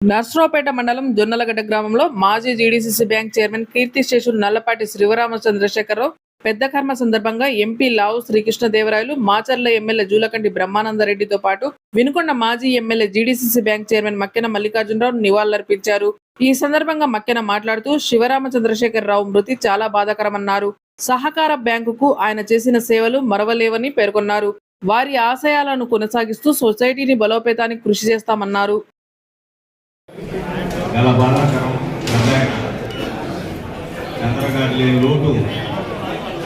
నర్సరావుపేట మండలం జొన్నలగడ్డ గ్రామంలో మాజీ GDCC bank chairman Keerthi Seshulu Nallapati Srivarama Chandrasekhara Rao పెద్ద కర్మ సందర్భంగా ఎంపీ లావు శ్రీకృష్ణదేవరాయలు మాచర్ల ఎమ్మెల్యే జూలకంటి బ్రహ్మానందరెడ్డితో పాటు వినుకొండ మాజీ MLA GDCC bank chairman Makkena Mallikarjunarao నివాళులర్పించారు. ఈ సందర్భంగా మక్కెన మాట్లాడుతూ శివరామ చంద్రశేఖరరావు మృతి చాలా బాధాకరమన్నారు. సహకార బ్యాంకుకు ఆయన చేసిన సేవలు మరవలేవని పేర్కొన్నారు. వారి ఆశయాలను కొనసాగిస్తూ సొసైటీని బలోపేతానికి కృషి చేస్తామన్నారు. చాలా బాధాకరం చంద్రగారు లేని లోటు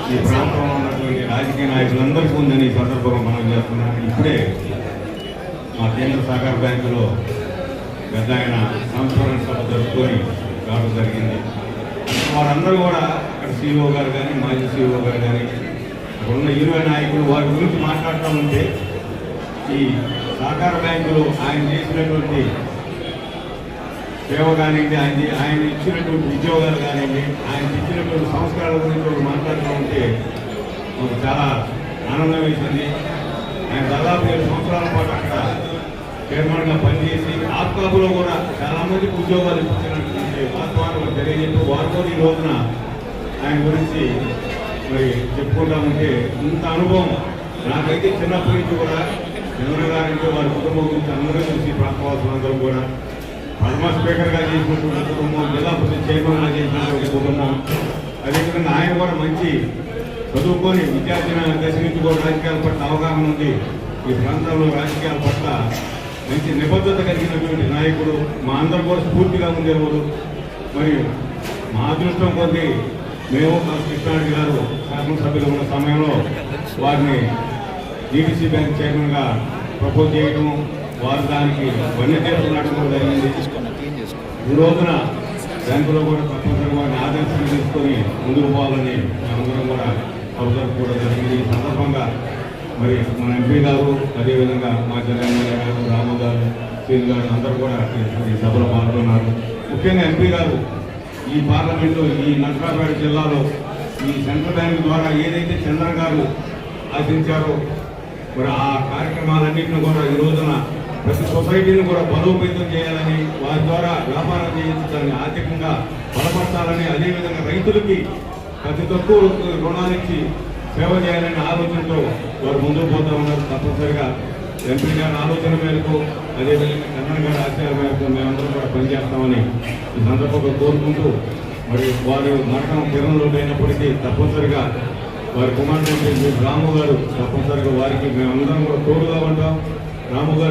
ఈ ప్రాంతంలో ఉన్నటువంటి రాజకీయ నాయకులందరికీ ఉందని ఈ సందర్భంగా మనం చేస్తున్నాం. ఇప్పుడే మా కేంద్ర సహకార బ్యాంకులో పెద్ద ఆయన సంస్మరణ సభ జరుపుకొని రావడం జరిగింది. వారందరూ కూడా అక్కడ సీఈఓ గారు కానీ మాజీ సీఈఓ గారు కానీ అక్కడ ఉన్న ఇరవై నాయకులు వారి గురించి మాట్లాడుతూ ఉంటే ఈ సహకార బ్యాంకులో ఆయన చేసినటువంటి సేవ కానివ్వండి ఆయన ఆయన ఇచ్చినటువంటి ఉద్యోగాలు కానివ్వండి ఆయన ఇచ్చినటువంటి సంస్కారాల గురించి వాళ్ళు మాట్లాడుతూ ఉంటే మాకు చాలా ఆనందం వేసింది. ఆయన దాదాపు ఏడు సంవత్సరాల పాటు అక్కడ చైర్మన్గా పనిచేసి ఆత్కాపులో కూడా చాలామందికి ఉద్యోగాలు ఇచ్చినటువంటి వాస్తవాన్ని తెలియజెప్పి వారితో ఈ రోజున ఆయన గురించి మరి చెప్పుకుంటా ఉంటే ఇంత అనుభవం నాకైతే చిన్నప్పటి నుంచి కూడా చంద్రగారి వారి కుటుంబం గురించి అందరూ చూసి ప్రాంతవాసులందరూ కూడా పద్మ స్పీకర్గా చేసినటువంటి కుటుంబం జిల్లా పరిషత్ చైర్మన్గా చేసినటువంటి కుటుంబం. అదేవిధంగా ఆయన కూడా మంచి చదువుకొని విద్యార్థి దశ నుంచి కూడా రాజకీయాల పట్ల అవగాహన ఉంది. ఈ ప్రాంతంలో రాజకీయాల పట్ల మంచి నిబద్ధత కలిగినటువంటి నాయకుడు. మా అందరూ కూడా స్ఫూర్తిగా ఉండేవారు మరియు మా అదృష్టం కొద్ది మేము కృష్ణారెడ్డి గారు శాసనసభ్యులు ఉన్న సమయంలో వారిని జీటీసీ బ్యాంక్ చైర్మన్గా ప్రపోజ్ చేయడం వారు దానికి వన్యతీర్థం నడవడం జరిగింది ఈ రోజున బ్యాంకులో కూడా తప్పనిసరిగా వారిని తీసుకొని ముందుకు పోవాలని అందరం కూడా అవసరం కూడా జరిగింది. ఈ సందర్భంగా మరి మన ఎంపీ గారు అదేవిధంగా మా జిల్లా గారు రాము గారు శ్రీను గారు అందరూ కూడా ఈ- సభలో పాల్గొన్నారు. ముఖ్యంగా ఎంపీ గారు ఈ పార్లమెంటు ఈ నర్సాపేట జిల్లాలో ఈ సెంట్రల్ బ్యాంక్ ద్వారా ఏదైతే చంద్ర గారు ఆశించారో మరి ఆ కార్యక్రమాలన్నింటినీ కూడా ఈ రోజున ప్రతి సొసైటీని కూడా బలోపేతం చేయాలని వారి ద్వారా వ్యాపారం చేయించాలని ఆర్థికంగా బలపరచాలని అదేవిధంగా రైతులకి ప్రతి తక్కువ రుణాలిచ్చి సేవ చేయాలనే ఆలోచనతో వారు ముందుకు పోతా ఉన్నారు తప్పనిసరిగా ఎంపీ గారి ఆలోచన మేరకు అదేవిధంగా కన్నడ గారి ఆశయాల మేరకు మేమందరం కూడా పనిచేస్తామని ఈ సందర్భంగా కోరుకుంటూ మరి వారు మరణం కిరణంలో లేనప్పటికీ తప్పనిసరిగా వారి కుమారుడు రాము గారు తప్పనిసరిగా వారికి మేమందరం కూడా తోడుగా ఉంటాం. రాము గారు